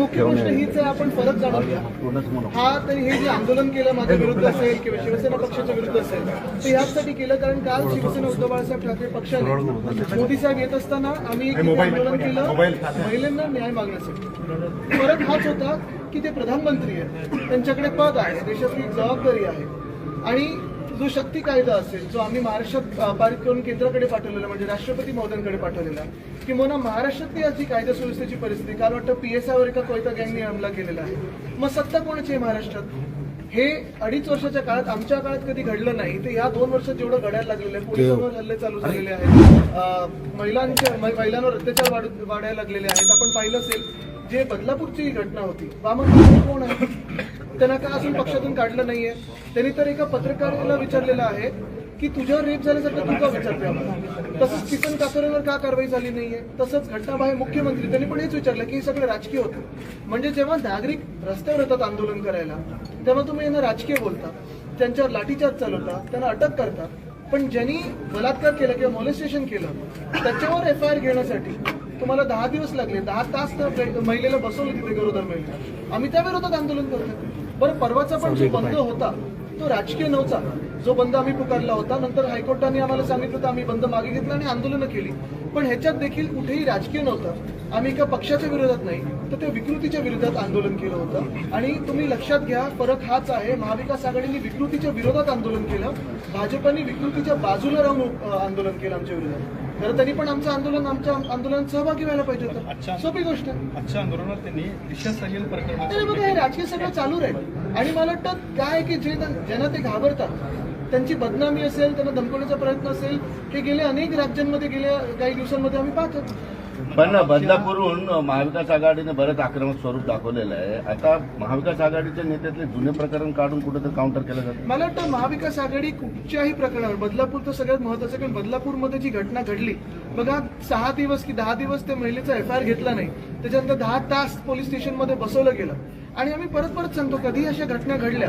मुख्य गोष्ट हीच आहे आपण फरक जाणून घ्या हा तरी हे जे आंदोलन केलं माझ्या विरुद्ध असेल किंवा शिवसेना पक्षाच्या विरुद्ध असेल ते याचसाठी केलं कारण काल शिवसेना उद्धव बाळासाहेब ठाकरे पक्षाने मोदी साहेब येत असताना आम्ही आंदोलन केलं. महिलांना न्याय मागण्यासाठी. फरक हाच होता की ते प्रधानमंत्री आहेत. त्यांच्याकडे पद आहे. एक जबाबदारी आहे. आणि जो शक्ती कायदा असेल जो आम्ही महाराष्ट्रात पारित करून केंद्राकडे पाठवलेला म्हणजे राष्ट्रपती महोदयांकडे पाठवलेला किंवा महाराष्ट्रातली आज जी कायदा सुव्यवस्थेची परिस्थिती काल वाटतं पीएसआयवर एका कोयता गँगने हमला केलेला आहे. मग सत्ता कोणाची आहे महाराष्ट्रात? हे अडीच वर्षाच्या काळात आमच्या काळात कधी घडलं नाही ते या दोन वर्षात जेवढं घडायला लागलेलं आहे पोलिसांवर हल्ले चालू झालेले आहेत. महिलांच्या महिलांवर अत्याचार वाढ- वाढायला लागलेले आहेत. आपण पाहिलं असेल जे बदलापूरची घटना होती वामन कोण आहे? त्यांना का अजून पक्षातून काढलं नाहीये. त्यांनी तर एका पत्रकाराला विचारलेलं आहे की तुझ्यावर रेप झाल्यासारखं तुझा विचारते आम्हाला? तसंच किसन कातोरेवर का कारवाई झाली नाहीये? तसंच घटनाबाहेर मुख्यमंत्री त्यांनी पण हेच विचारलं की हे सगळं राजकीय होतं. म्हणजे जेव्हा नागरिक रस्त्यावर येतात आंदोलन करायला तेव्हा तुम्ही यांना राजकीय बोलता त्यांच्यावर लाठीचार्ज चालवता त्यांना अटक करता. पण ज्यांनी बलात्कार केला किंवा मोलेस्टेशन केलं त्याच्यावर एफ आय आर घेण्यासाठी तुम्हाला दहा दिवस लागले दहा तास तर महिलेला बसवलं तिथे गरोदर महिला आम्ही त्या विरोधात आंदोलन करतो बरं परवाचा पण जो बंद होता तो राजकीय नव्हता. जो बंद आम्ही पुकारला होता नंतर हायकोर्टाने आम्हाला सांगितलं तर आम्ही बंद मागे घेतला आणि आंदोलनं केली. पण ह्याच्यात देखील कुठेही राजकीय नव्हतं. आम्ही एका पक्षाच्या विरोधात नाही तर ते विकृतीच्या विरोधात आंदोलन केलं होतं. आणि तुम्ही लक्षात घ्या फरक हाच आहे महाविकास आघाडीने विकृतीच्या विरोधात आंदोलन केलं. भाजपने विकृतीच्या बाजूला राहून आंदोलन केलं आमच्या विरोधात. खरं तरी पण आमचं आंदोलन आमच्या आंदोलनात सहभागी व्हायला पाहिजे होतं. सोपी गोष्ट. आंदोलनात त्यांनी दिशा बघा हे राजकीय सगळं चालू राहील. आणि मला वाटतं काय की जे ज्यांना ते घाबरतात त्यांची बदनामी असेल त्यांना धमकवण्याचा प्रयत्न असेल हे गेल्या अनेक राज्यांमध्ये गेल्या काही दिवसांमध्ये आम्ही पाहतो पण बदलापूरहून महाविकास आघाडीने बरंच आक्रमक स्वरूप दाखवलेलं आहे. आता महाविकास आघाडीच्या नेत्यातले जुने प्रकरण काढून कुठेतरी काउंटर केलं जातं? मला वाटतं महाविकास आघाडी कुठच्याही प्रकरणावर बदलापूर तर सगळ्यात महत्वाचं कारण बदलापूरमध्ये जी घटना घडली बघा सहा दिवस की दहा दिवस त्या महिलेचा एफ आय आर घेतला नाही. त्याच्यानंतर दहा तास पोलीस स्टेशनमध्ये बसवलं गेलं. आणि आम्ही परत परत सांगतो कधी अशा घटना घडल्या?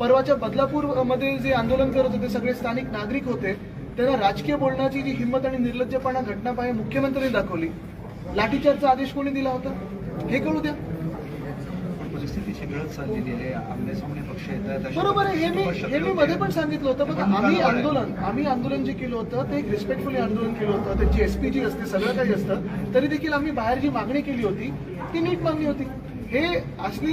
परवाच्या बदलापूरमध्ये जे आंदोलन करत होते सगळे स्थानिक नागरिक होते त्यांना राजकीय बोलण्याची जी हिंमत आणि निर्लज्जपणा घटना पाहिजे मुख्यमंत्र्यांनी दाखवली. लाठीचार्जचा आदेश कोणी दिला होता? हे कळू द्या. परिस्थिती शिगळत चाललेली आहे. आमने सामने पक्ष येत आहेत अशा बरोबर आहे. हे मी पद्धतीचं हे मी मध्ये पण सांगितलं होतं. बघा आम्ही आंदोलन आम्ही आंदोलन जे केलं होतं ते एक रिस्पेक्टफुली आंदोलन केलं होतं. त्याची एसपी जी असते सगळं काही असतं. तरी देखील आम्ही बाहेर जी मागणी केली होती ती नीट मागणी होती. हे असली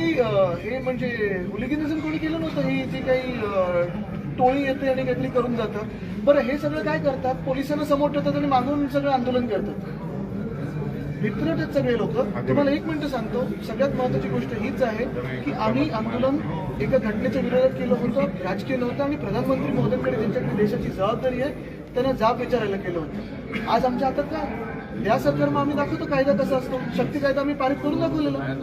हे म्हणजे हुलिगिनिझम कोणी केलं नव्हतं ही जी काही टोळी येते आणि काहीतरी करून जातं. बरं हे सगळं काय करतात? पोलिसांना समोर ठेवतात आणि मागून सगळं आंदोलन करतात. वित्रट आहेत सगळे लोक. तुम्हाला एक मिनिट सांगतो. सगळ्यात महत्वाची गोष्ट हीच आहे की आम्ही आंदोलन एका घटनेच्या विरोधात केलं होतं राजकीय नव्हतं आणि प्रधानमंत्री मोदींकडे ज्यांच्याकडे देशाची जबाबदारी आहे त्यांना जाब विचारायला केलं होतं. आज आमच्या हातात काय? या सरकारमध्ये आम्ही दाखवतो कायदा कसा असतो? शक्ती कायदा आम्ही पारित करून दाखवलेला.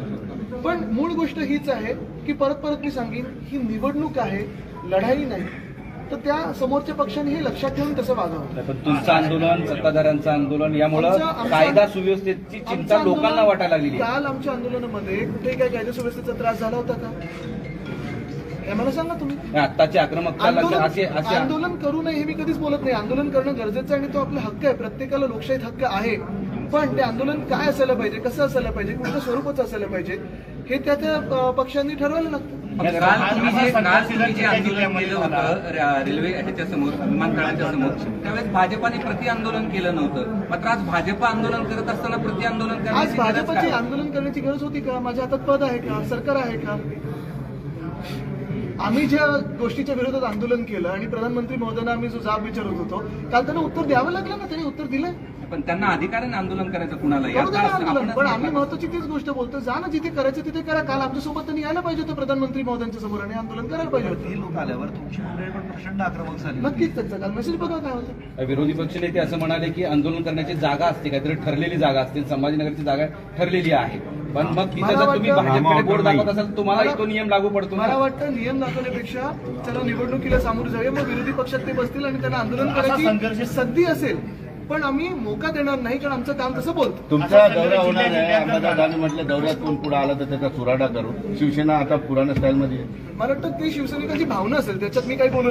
पण मूळ गोष्ट हीच आहे की परत परत मी सांगेन ही निवडणूक आहे लढाई नाही. तर त्या समोरच्या पक्षाने हे लक्षात ठेवून तसं वागावं? पण तुमचं आंदोलन सत्ताधाऱ्यांचं आंदोलन यामुळं कायदा सुव्यवस्थेची चिंता लोकांना वाटायला लागलेली आहे. काल आमच्या आंदोलनामध्ये कुठे काय कायदा सुव्यवस्थेचा त्रास झाला होता का? मला सांगा तुम्ही. आत्ताची आक्रमकता आंदोलन करू नये हे मी कधीच बोलत नाही. आंदोलन करणं गरजेचं आहे आणि तो आपला हक्क आहे. प्रत्येकाला लोकशाहीत हक्क आहे. पण ते आंदोलन काय असायला पाहिजे कसं असायला पाहिजे कुठल्या स्वरूपाचं असायला पाहिजे हे त्या पक्षांनी ठरवायला लागतं. काल तुम्ही जे काल तुम्ही जे आंदोलन केलं होतं रेल्वे ह्याच्या समोर विमानतळाच्या समोर त्यावेळेस भाजपाने प्रति आंदोलन केलं नव्हतं. मात्र आज भाजप आंदोलन करत असताना प्रति आंदोलन आज भाजपची? आंदोलन करण्याची गरज होती का? माझ्या हातात पद आहे का? सरकार आहे का? आम्ही ज्या गोष्टीच्या विरोधात आंदोलन केलं आणि प्रधानमंत्री महोदयांना आम्ही जो जाब विचारत होतो काल त्यांना उत्तर द्यावं लागलं ना? त्यांनी उत्तर दिलंय. पण त्यांना अधिकाराने आंदोलन करायचं आपणच पण आम्ही. महत्वाची तीच गोष्ट बोलतो जा ना जिथे करायचं तिथे करा. काल आमच्यासोबत त्यांनी यायला पाहिजे होतं प्रधानमंत्री महोदयांच्या समोर आणि आंदोलन करायला पाहिजे होतं. लोक आल्यावर तुमची पण प्रचंड आक्रमक झाली नक्कीच त्यांचा. काल मेसेज बघा काय होतं. विरोधी पक्षनेते असं म्हणाले की आंदोलन करण्याची जागा असते काहीतरी ठरलेली जागा असते. संभाजीनगरची जागा ठरलेली आहे. पण मग तिथे जर तुम्ही भाजपकडे बोट दाखवत असाल तुम्हाला तो नियम लागू पडतो मला वाटतं नियम दाखवण्यापेक्षा चला निवडणुकीला सामोरे जाऊया मग विरोधी पक्षात ते बसतील आणि त्यांना आंदोलन करायची संधी असेल. पण आम्ही मोका देणार नाही कारण आमचं काम तसं बोलतो. तुमचा दौरा होणार आहे. अंबादास म्हटलं दौऱ्यात कोण पुढे आला तर त्याचा चुराडा करू. शिवसेना आता पुराण्या स्टाईलमध्ये आहे. मला वाटतं ती शिवसैनिकांची भावना असेल त्याच्यात मी काही बोलू